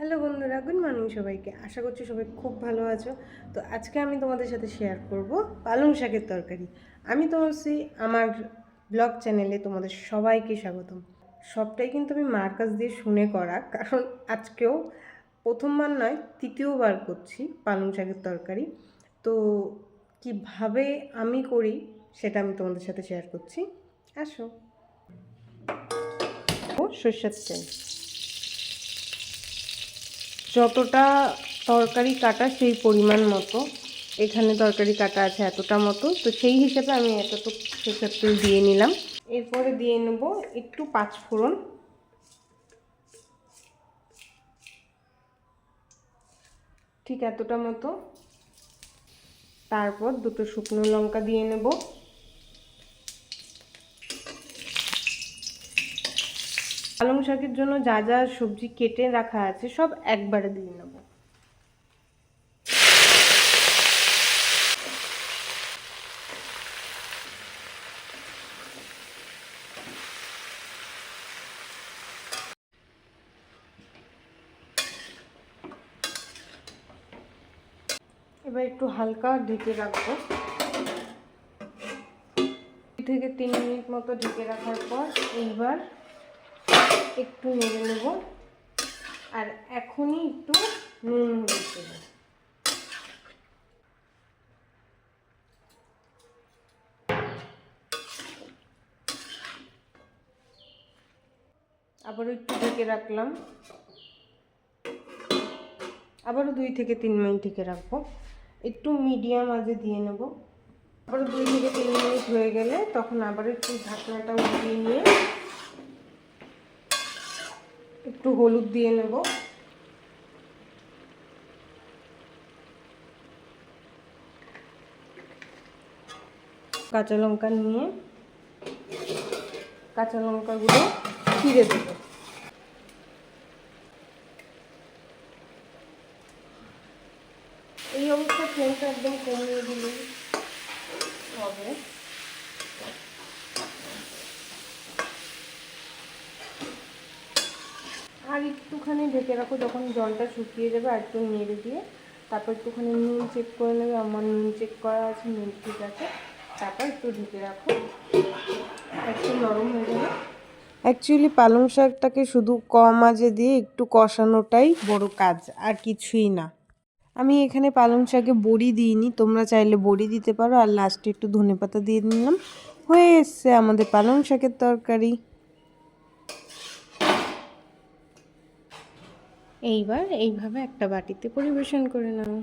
Hello বন্ধুরা, good morning সবাইকে। আশা করছি সবাই খুব ভালো আছো। তো আজকে আমি তোমাদের সাথে শেয়ার করব পালং শাকের তরকারি। আমি তোমার আমার ব্লগ চ্যানেলে তোমাদের সবাইকে স্বাগতম। সবটাই কিন্তু আমি মার কাছ দিয়ে শুনে করা, কারণ আজকেও প্রথমবার নয়, তৃতীয়বার করছি পালং শাকের তরকারি। তো কীভাবে আমি করি সেটা আমি তোমাদের সাথে শেয়ার করছি। আসো। ও সর্ষের তেল। যতটা তরকারি কাটা সেই পরিমাণ মতো। এখানে তরকারি কাটা আছে এতটা মতো। তো সেই হিসেবে আমি এতটুকু সরষের তেল দিয়ে নিলাম। এরপরে দিয়ে নেব একটু পাঁচ ফোড়ন। ঠিক এতটা মতো। তারপর দুটো শুকনো লঙ্কা দিয়ে নেব। পালং শাকের জন্য যা যা সবজি কেটে রাখা আছে, সব একবারে দিয়ে নেব। এবার একটু হালকা ঢেকে রাখব। থেকে তিন মিনিট মতো ঢেকে রাখার পর এইবার একটু নেড়ে নেব। আর এখনই একটু নুন হলুদ দেবো আবারও একটু ঢেকে রাখলাম। আবারও দুই থেকে তিন মিনিট ঢেকে রাখব। একটু মিডিয়াম আজে দিয়ে নেব। আবারও দুই থেকে তিন মিনিট হয়ে গেলে তখন আবার একটু ঢাকনাটা উঠিয়ে নিয়ে একটু হলুদ দিয়ে নেব। কাঁচা লঙ্কা নিয়ে কাঁচা লঙ্কাগুলো ছিঁড়ে দেব। এই অবস্থা ফ্লেমটা একদম কমিয়ে দিলে হবে। আর একটুখানি ঢেকে রাখো যখন জলটা শুকিয়ে যাবে আর একটু নেড়ে দিয়ে। তারপর একটুখানি নুন চেক করে নেবে, আমার নুন চেক করা আছে, নুন ঠিক আছে। তারপর একটু ঢেকে রাখো। একটু নরম হয়ে যাবে অ্যাকচুয়ালি পালং শাকটাকে শুধু কম আজে দিয়ে একটু কষানোটাই বড় কাজ, আর কিছুই না। আমি এখানে পালং শাকে বড়ি দিইনি, তোমরা চাইলে বড়ি দিতে পারো। আর লাস্টে একটু ধনেপাতা দিয়ে নিলাম হয়ে এসছে আমাদের পালং শাকের তরকারি। এইবার এইভাবে একটা বাটিতে পরিবেশন করে নাও।